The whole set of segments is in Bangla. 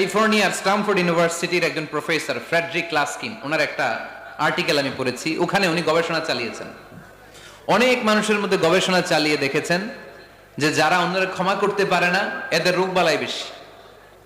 ক্যালিফোর্নিয়ার স্টামফোর্ড ইউনিভার্সিটির একজন প্রফেসর ফ্রেডরিক লাস্কিন ওনার একটা আর্টিকেল আমি পড়েছি, ওখানে উনি গবেষণা চালিয়েছেন। অনেক মানুষের মধ্যে গবেষণা চালিয়ে দেখেছেন যে যারা অন্যরা ক্ষমা করতে পারে না, এদের রোগ বালাই বেশি,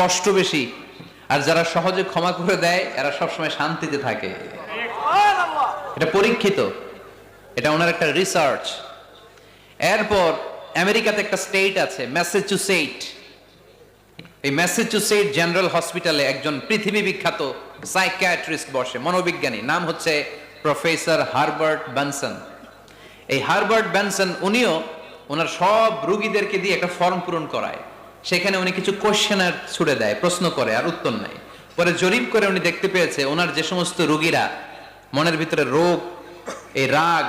কষ্ট বেশি, আর যারা সহজে ক্ষমা করে দেয়, এরা সবসময় শান্তিতে থাকে। এটা পরীক্ষিত, এটা ওনার একটা রিসার্চ এরপর আমেরিকাতে একটা স্টেট আছে ম্যাসাচুসেট এই ম্যাসাচুসেট জেনারেল হসপিটালে একজন পৃথিবী বিখ্যাত সাইকিয়াট্রিস্ট বসে, মনোবিজ্ঞানী। নাম হচ্ছে প্রফেসর হারবার্ট ব্যানসন এই হারবার্ট ব্যানসন উনিও ওনার সব রুগীদেরকে দিয়ে একটা ফর্ম পূরণ করায়। সেখানে উনি কিছু কোশ্চেনার ছুড়ে দেয়, প্রশ্ন করে আর উত্তর নেয়। পরে জরিপ করে উনি দেখতে পেয়েছে ওনার যে সমস্ত রুগীরা, মনের ভিতরে রোগ, এই রাগ,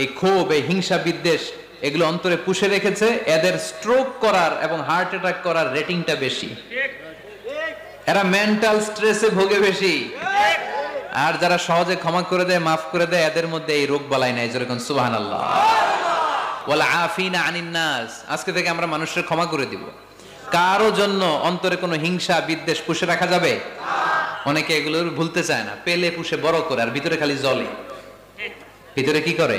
এই ক্ষোভ, এই হিংসা বিদ্বেষ এগুলো অন্তরে পুষে রেখেছে, এদের স্ট্রোক করার এবং হার্ট অ্যাটাক করার রেটিংটা বেশি। এরা মেন্টাল স্ট্রেসে ভোগে বেশি। আর যারা সহজে ক্ষমা করে দেয়, মাফ করে দেয়, এদের মধ্যে এই রোগ বালাই নাই, যেরকম সুবাহান আল্লাহ আজকে থেকে আমরা মানুষের ক্ষমা করে দিব। কারও জন্য অন্তরে কোনো হিংসা, বিদ্বেষ পুষে রাখা যাবে? অনেকে এগুলো ভুলতে চায় না। পেলে পুষে বড় করে, আর ভিতরে খালি জলে। ভিতরে কি করে?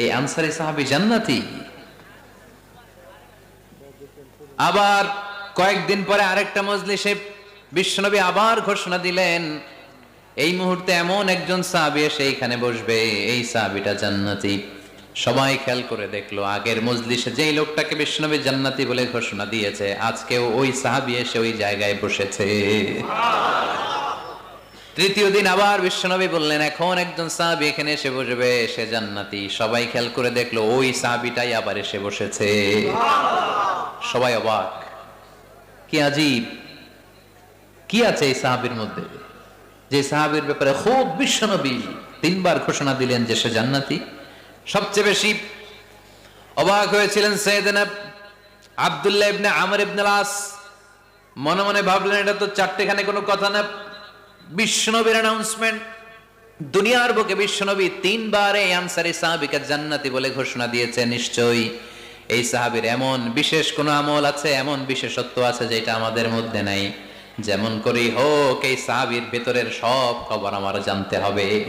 এই আনসারি সাহাবী জান্নাতি। আবার কয়েকদিন পরে আরেকটা মজলিসে বিশ্বনবী আবার ঘোষণা দিলেন, এই মুহূর্তে এমন একজন সাহাবি এসে এইখানে বসবে, এই সাহাবিটা জান্নাতি। সবাই খেয়াল করে দেখল, আগের মজলিসে যেই লোকটাকে বিশ্বনবী জান্নাতি বলে ঘোষণা দিয়েছে, আজকেও ওই সাহাবি এসে ওই জায়গায় বসেছে। তৃতীয় দিন আবার বিশ্বনবী বললেন, এখন একজন সাহাবি এখানে এসে বসবে, সে জান্নাতি। সবাই খেয়াল করে দেখল, ওই সাহাবিটাই আবার এসে বসেছে। সবাই অবাক। কি আজীব। কি আছে এই সাহাবির মধ্যে? যে সাহাবির ব্যাপারে খুব বিশ্বনবী তিনবার ঘোষণা দিলেন যে সে জান্নাতি। সবচেয়ে বেশি অবাক হয়েছিলেন সৈয়দনা আব্দুল্লাহ ইবনে আমর ইবনে আস মনে মনে ভাবলেন, এটা তো চারটেখানে কোনো কথা না। বিশ্বনবীর অ্যানাউন্সমেন্ট দুনিয়ার বুকে বিশ্বনবী তিনবার এই আনসারি সাহাবিকে জান্নাতি বলে ঘোষণা দিয়েছে, নিশ্চয়ই। এই সাহাবীর এমন বিশেষ কোন আমল আছে, এমন বিশেষত্ব আছে যেটা আমাদের মধ্যে নাই। যেমন করেই হোক, এই সাহাবীর ভেতরের সব খবর আমার জানতে হবে।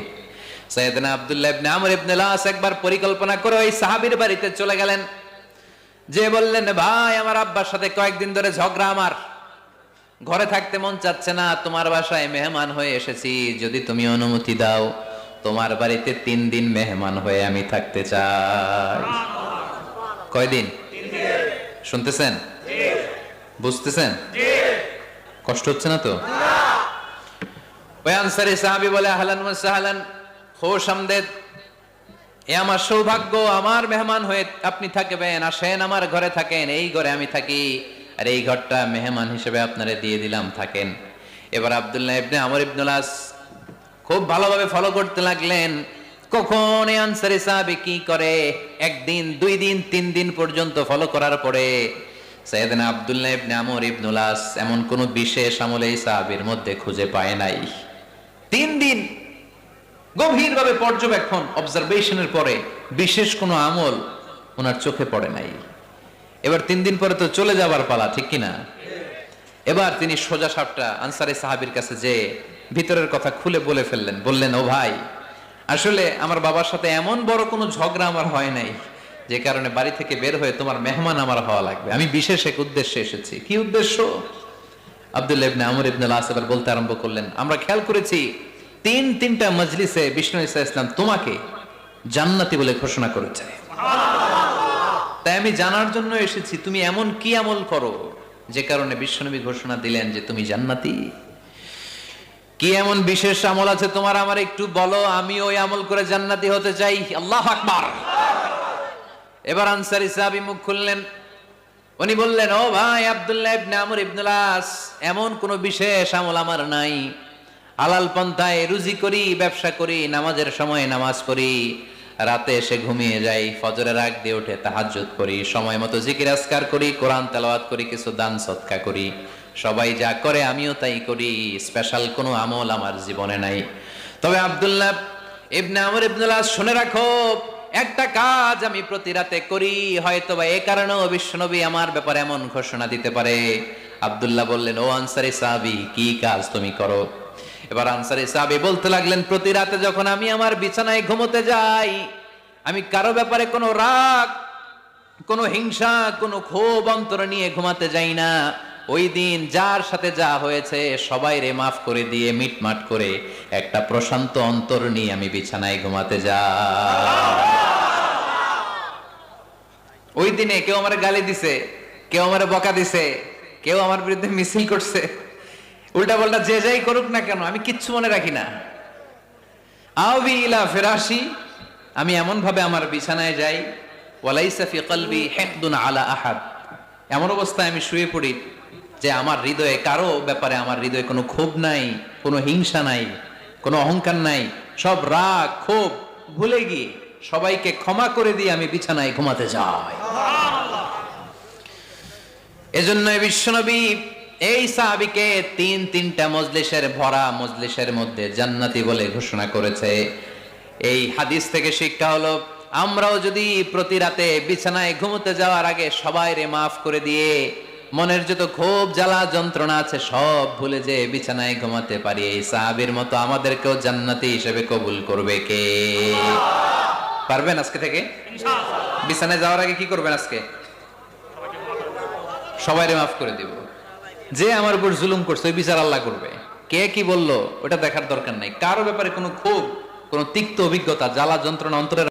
সৈয়দনা আব্দুল্লাহ ইবনে আমর ইবনে লাস একবার পরিকল্পনা করে ওই সাহাবীর বাড়িতে চলে গেলেন। যে বললেন, ভাই, আমার আব্বার সাথে কয়েকদিন ধরে ঝগড়া আমার। ঘরে থাকতে মন চাচ্ছে না, তোমার বাসায় মেহমান হয়ে এসেছি। যদি তুমি অনুমতি দাও, তোমার বাড়িতে তিন দিন মেহমান হয়ে আমি থাকতে চাই। কয়দিন? শুনতেছেন? বুঝতেছেন? কষ্ট হচ্ছে না তো? সাহাবি বলে, আহলান সাহালান, খোশ আমদেদ। এ আমার সৌভাগ্য, আমার মেহমান হয়ে আপনি থাকবেন, আসেন আমার ঘরে থাকেন, এই ঘরে আমি থাকি। আর এই ঘরটা মেহমান হিসেবে আপনারা দিয়ে দিলাম, থাকেন। এবার আব্দুল্লাহ ইবনে আমর ইবনুলাস খুব ভালোভাবে ফলো করতে লাগলেন। কখন এই আনসারি সাহাবি কি করে? একদিন, দুই দিন, তিন দিন পর্যন্ত ফলো করার পরে সৈয়দনা আব্দুল্লাহ ইবনে আমর ইবনুলাস এমন কোন বিশেষ আমলে এই সাহাবির মধ্যে খুঁজে পায় নাই। তিন দিন গভীরভাবে পর্যবেক্ষণ অবজারভেশনের পরে বিশেষ কোনো আমল ওনার চোখে পড়ে নাই। এবার তিন দিন পরে তো চলে যাবার পালা, ঠিক কিনা? এবার তিনি সোজা সাপটা আনসারি সাহাবির কাছে যে ভিতরের কথা খুলে বলে ফেললেন, বললেন, ও ভাই, আসলে আমার বাবার সাথে এমন বড় কোনো ঝগড়া আমার হয় নাই, যে কারণে বাড়ি থেকে বের হয়ে তোমার মেহমান আমার হওয়া লাগবে। আমি বিশেষ এক উদ্দেশ্যে এসেছি। কি উদ্দেশ্য? আব্দুল্লাহ ইবনে আমর ইবনে বলতে আরম্ভ করলেন, আমরা খেয়াল করেছি, তিন তিনটা মজলিসে বিষ্ণু ইসা ইসলাম তোমাকে জান্নাতি বলে ঘোষণা করেছে। তাই আমি জানার জন্য এসেছি, তুমি এমন কি আমল করো? যে কারণে বিশ্বনবী ঘোষণা দিলেন যে তুমি জান্নাতি। কি এমন বিশেষ আমল আছে তোমার? আমার একটু বলো, আমি ওই আমল করে জান্নাতি হতে চাই। আল্লাহ আকবার। এবার আনসারি সাহাবি মুখ খুললেন। উনি বললেন, ও ভাই আব্দুল্লাহ ইবনে আমর ইবনুল এমন কোন বিশেষ আমল আমার নাই। হালাল পন্থায় রুজি করি, ব্যবসা করি, নামাজের সময় নামাজ পড়ি। রাতে এসে ঘুমিয়ে যাই, ফজরের আগ দিয়ে উঠে তাহাজ্জুদ করি, সময় মতো জিকির আসকার করি, কোরআন তেলাওয়াত করি, কিছু দান সৎকা করি। সবাই যা করে আমিও তাই করি, স্পেশাল কোনো আমল আমার জীবনে নাই। তবে আব্দুল্লাহ ইবনে আমর ইবনুল আস শুনে রাখো, একটা কাজ আমি প্রতি রাতে করি হয়তো বা এ কারণেও বিশ্বনবী আমার ব্যাপারে এমন ঘোষণা দিতে পারে। আব্দুল্লাহ বললেন, ও আনসারি সাহাবি, কি কাজ তুমি করো? এবার আনসারি সাহাবি বলতে লাগলেন, প্রতি রাতে যখন আমি আমার বিছানায় ঘুমোতে যাই, আমি কারও ব্যাপারে কোনো রাগ, কোনো হিংসা, কোনো ক্ষোভ, অন্তর নিয়ে ঘুমাতে যাই না। ওই দিন যার সাথে যা হয়েছে, সবাই রে মাফ করে দিয়ে মিটমাট করে একটা প্রশান্ত অন্তর নিয়ে আমি বিছানায় ঘুমাতে যাই। ওই দিনে কেউ আমার গালি দিছে, কেউ আমার বকা দিছে, কেউ আমার বিরুদ্ধে মিছিল করছে। উল্টা পাল্টা যে যাই করুক না কেন আমি কিচ্ছু মনে রাখি না। ইলা ফেরাসি আমি এমন ভাবে আমার বিছানায় যাই ওয়ালাইসা ফি কলবি হেকদুন আলা আহাদ। এমন অবস্থায় আমি শুয়ে পড়ি যে আমার হৃদয়ে কারও ব্যাপারে আমার হৃদয়ে কোনো ক্ষোভ নাই কোনো হিংসা নাই কোনো অহংকার নাই সব রাগ ক্ষোভ ভুলে গিয়ে সবাইকে ক্ষমা করে দিয়ে আমি বিছানায় ঘুমাতে যাই। এজন্য বিশ্বনবী এই সাহাবিকে তিন তিনটা মজলিসের ভরা মজলিসের মধ্যে জান্নাতি বলে ঘোষণা করেছে। এই হাদিস থেকে শিক্ষা হলো আমরাও যদি প্রতি রাতে বিছানায় ঘুমোতে যাওয়ার আগে সবাই রে মাফ করে দিয়ে মনের যত ক্ষোভ জ্বালা যন্ত্রণা আছে সব ভুলে যে বিছানায় ঘুমাতে পারি। এই সাহাবির মতো আমাদেরকেও জান্নাতি হিসেবে কবুল করবে কে? পারবেন আজকে থেকে? বিছানায় যাওয়ার আগে কি করবেন আজকে? সবাইরে মাফ করে দিব। যে আমার উপর জুলুম করছে, ওই বিচার আল্লাহ করবে। কে কি বলল, ওটা দেখার দরকার নাই। কারও ব্যাপারে কোনো ক্ষোভ, কোনো তিক্ত অভিজ্ঞতা, জ্বালা, যন্ত্রণা, অন্তরের